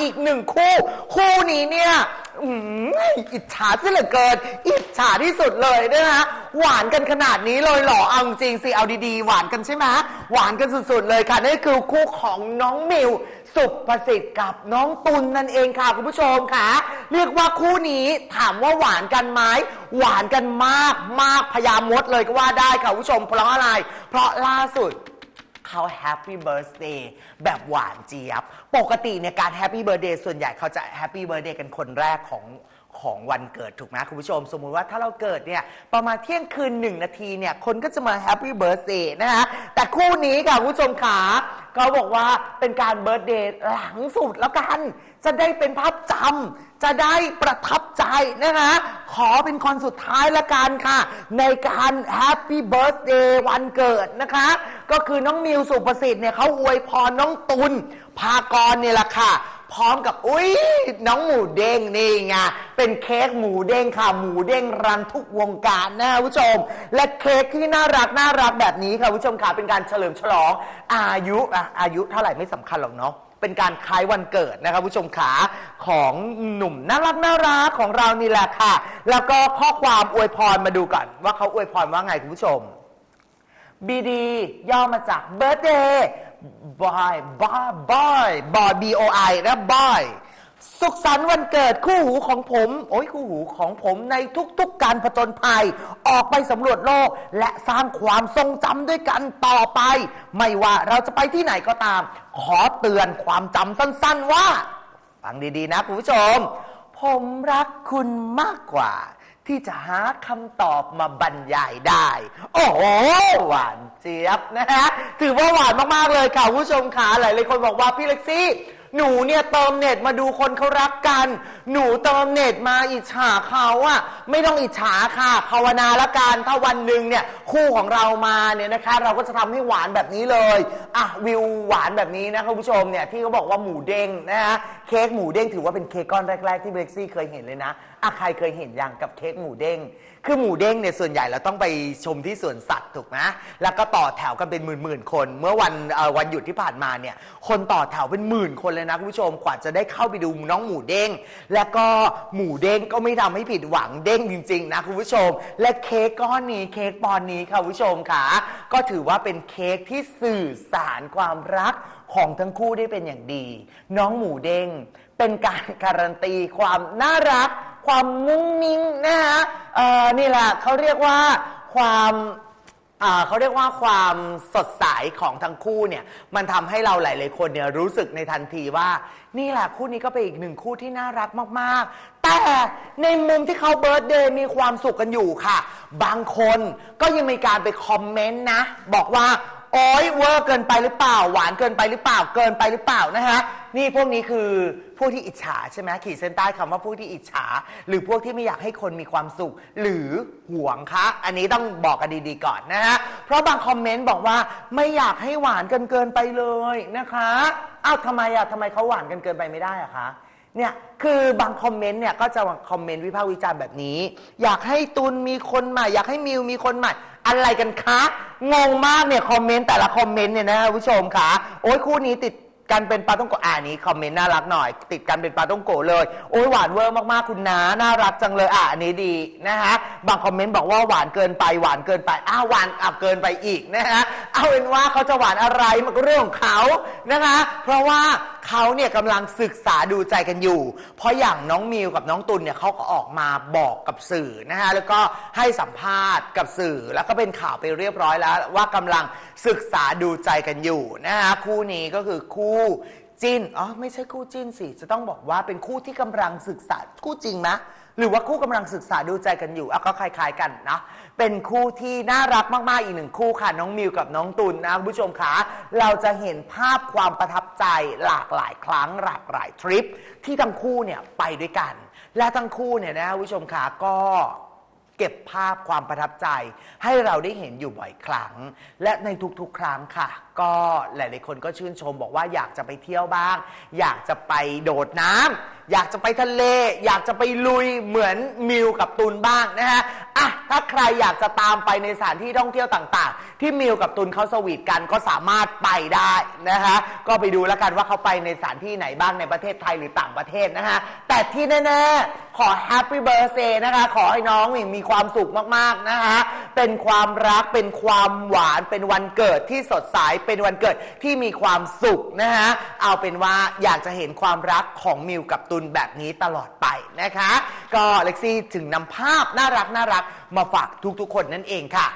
อีกหนึ่งคู่ คู่นี้เนี่ยอืมอิจฉาซะเหลือเกิน อิจฉาที่สุดเลยนะคะหวานกันขนาดนี้เลยเหรอเอาจริงสิเอาดีๆ หวานกันใช่ไหมหวานกันสุดๆเลยค่ะนั่นคือคู่ของน้องมิวสุประสิทธิ์กับน้องตุลนั่นเองค่ะคุณผู้ชมค่ะ เรียกว่าคู่นี้ถามว่าหวานกันไหมหวานกันมากมากพยามดเลยก็ว่าได้ค่ะคุณผู้ชมเพราะอะไร เพราะล่าสุด เขาแฮปปี้เบิร์ a เดย์แบบหวานเจี๊ยบ ปกติเนี่ยการแฮปปี้เบิร์ a เดย์ส่วนใหญ่เขาจะแฮปปี้เบิร์ a เดย์กันคนแรกของของวันเกิดถูกไหมคุณผู้ชม สมมุติว่าถ้าเราเกิดเนี่ยประมาณเที่ยงคืนหนึ่งนาทีเนี่ยคนก็จะมาแฮปปี้เบิร์ a เดย์นะฮะแต่คู่นี้ค่ะคุณผู้ชมขาเขาบอกว่าเป็นการเบิร์ a เดย์หลังสุดแล้วกัน จะได้เป็นภาพจำจะได้ประทับใจนะคะ ขอเป็นคนสุดท้ายละกันค่ะ ในการแฮปปี้เบิร์ a เดย์วันเกิดนะคะ ก็คือน้องมิวสุประสิทธิ์เนี่ยเขาอวยพรน้องตุลพากรเนี่ยแหละค่ะ พร้อมกับอุ้ยน้องหมูเด้งนี่ไงเป็นเค้กหมูเด้งค่ะ หมูเด้งรันทุกวงการนะคุณผู้ชม และเค้กที่น่ารักน่ารักแบบนี้ค่ะคุณผู้ชมค่ะเป็นการเฉลิมฉลองอายุอะอายุเท่าไหร่ไม่สำคัญหรอกเนาะ เป็นการคล้ายวันเกิดนะครับผู้ชมขาของหนุ่มน่ารักน่ารักของเรานี่แหละค่ะ แล้วก็ข้อความอวยพรมาดูก่อนว่าเขาอวยพรว่าไงคุณผู้ชม BD ย่อมาจาก birthday boy boy boy boy B O I และ boy สุขสันต์วันเกิดคู่หูของผม โอ้ยคู่หูของผมในทุกๆการผจญภัย ออกไปสำรวจโลก และสร้างความทรงจำด้วยกันต่อไป ไม่ว่าเราจะไปที่ไหนก็ตาม ขอเตือนความจำสั้นๆว่า ฟังดีๆนะคุณผู้ชม ผมรักคุณมากกว่า ที่จะหาคำตอบมาบรรยายได้ โอ้โหหวานเจี๊ยบนะฮะถือว่าหวานมากๆเลยค่ะคุณผู้ชมค่ะหลายๆคนบอกว่าพี่เล็กซี่ หนูเนี่ยเติมเน็ตมาดูคนเขารักกัน หนูเติมเน็ตมาอิจฉาเขาอะไม่ต้องอิจฉาค่ะ ภาวนาละกันถ้าวันหนึ่งเนี่ยคู่ของเรามาเนี่ยนะคะ เราก็จะทำให้หวานแบบนี้เลยอะวิวหวานแบบนี้นะคุณผู้ชมเนี่ยที่เขาบอกว่าหมูเด้งนะฮะเค้กหมูเด้งถือว่าเป็นเค้กก้อนแรก ๆ ที่เบรกซี่เคยเห็นเลยนะ อะใครเคยเห็นยังกับเค้กหมูเด้ง คือหมูเด้งเนี่ยส่วนใหญ่เราต้องไปชมที่สวนสัตว์ถูกไหมแล้วก็ต่อแถวกันเป็นหมื่นๆคน เมื่อวันเอ่อวันหยุดที่ผ่านมาเนี่ย คนต่อแถวเป็นหมื่นคนเลยนะคุณผู้ชม กว่าจะได้เข้าไปดูน้องหมูเด้ง แล้วก็หมูเด้งก็ไม่ทำให้ผิดหวังเด้งจริงๆนะคุณผู้ชม และเค้กก้อนนี้เค้กปอนนี้ค่ะคุณผู้ชมค่ะ ก็ถือว่าเป็นเค้กที่สื่อสารความรักของทั้งคู่ได้เป็นอย่างดี น้องหมูเด้งเป็นการการันตีความน่ารัก ความมุ้งมิ้งนะฮะเอ่อนี่แหละเขาเรียกว่าความอ่าเขาเรียกว่าความสดใสของทั้งคู่เนี่ยมันทำให้เราหลาย ๆ คนเนี่ยรู้สึกในทันทีว่า นี่แหละคู่นี้ก็เป็นอีกหนึ่งคู่ที่น่ารักมาก ๆ แต่ในมุมที่เขาเบิร์ดเดย์มีความสุขกันอยู่ค่ะ บางคนก็ยังมีการไปคอมเมนต์นะ บอกว่า โอ้ยเวอร์เกินไปหรือเปล่า หวานเกินไปหรือเปล่าเกินไปหรือเปล่านะฮะนี่พวกนี้คือผู้ที่อิจฉาใช่ไหมขีดเส้นใต้คำว่าผู้ที่อิจฉา หรือพวกที่ไม่อยากให้คนมีความสุข หรือหวงคะอันนี้ต้องบอกกันดีๆก่อนนะฮะเพราะบางคอมเมนต์บอกว่าไม่อยากให้หวานกันเกินไปเลยนะคะอ้าวทำไมอะทำไมเขาหวานกันเกินไปไม่ได้อะคะ เนี่ยคือบางคอมเมนต์เนี่ยก็จะมาคอมเมนต์วิพากษ์วิจารณ์แบบนี้ อยากให้ตุนมีคนใหม่ อยากให้มิวมีคนใหม่ อะไรกันคะงงมากเนี่ยคอมเมนต์แต่ละคอมเมนต์เนี่ยนะคุณผู้ชมค่ะโอ้ยคู่นี้ติดกันเป็นปลาต้องโกะอ่านี้คอมเมนต์น่ารักหน่อย ติดกันเป็นปลาต้องโกะเลย โอ้ยหวานเวอร์มากๆคุณนาน่ารักจังเลยอะอันนี้ดีนะฮะบางคอมเมนต์บอกว่าหวานเกินไปหวานเกินไปอ้าวหวานอะเกินไปอีกนะฮะ เอาเป็นว่าเขาจะหวานอะไรมันก็เรื่องของเขานะคะ เพราะว่าเขาเนี่ยกำลังศึกษาดูใจกันอยู่ เพราะอย่างน้องมิวกับน้องตุลเนี่ยเขาก็ออกมาบอกกับสื่อนะฮะแล้วก็ให้สัมภาษณ์กับสื่อแล้วก็เป็นข่าวไปเรียบร้อยแล้ว ว่ากำลังศึกษาดูใจกันอยู่นะคะคู่นี้ก็คือคู่ จิ้น อ๋อ ไม่ใช่คู่จิ้นสิ จะต้องบอกว่าเป็นคู่ที่กำลังศึกษา คู่จริงไหมหรือว่าคู่กำลังศึกษาดูใจกันอยู่อะก็คล้ายๆกันนะ เป็นคู่ที่น่ารักมากๆ อีกหนึ่งคู่ค่ะ น้องมิวกับน้องตุลนะคุณผู้ชมคะเราจะเห็นภาพความประทับใจหลากหลายครั้งหลากหลายทริป ที่ทั้งคู่เนี่ยไปด้วยกัน และทั้งคู่เนี่ยนะคุณผู้ชมคะก็ เก็บภาพความประทับใจ ให้เราได้เห็นอยู่บ่อยครั้ง และในทุกๆ ครั้งค่ะ ก็หลายๆคนก็ชื่นชมบอกว่าอยากจะไปเที่ยวบ้าง อยากจะไปโดดน้ำอยากจะไปทะเล อยากจะไปลุยเหมือนมิวกับตูนบ้างนะฮะ อะถ้าใครอยากจะตามไปในสถานที่ท่องเที่ยวต่างๆ ที่มิวกับตุนเขาสวีทกันก็สามารถไปได้นะคะก็ไปดูแล้วกันว่าเขาไปในสถานที่ไหนบ้างในประเทศไทยหรือต่างประเทศนะคะแต่ที่แน่ๆขอแฮปปี้เบ t ร์ a เ y นะคะ ขอให้น้องมีความสุขมากๆนะคะเป็นความรักเป็นความหวานเป็นวันเกิดที่สดใสเป็นวันเกิดที่มีความสุขนะคะเอาเป็นว่าอยากจะเห็นความรักของมิวกับตุนแบบนี้ตลอดไปนะคะก็เล็กซี่ถึงนำภาพน่ารักน่ารักมาฝากทุกๆคนนั่นเองค่ะ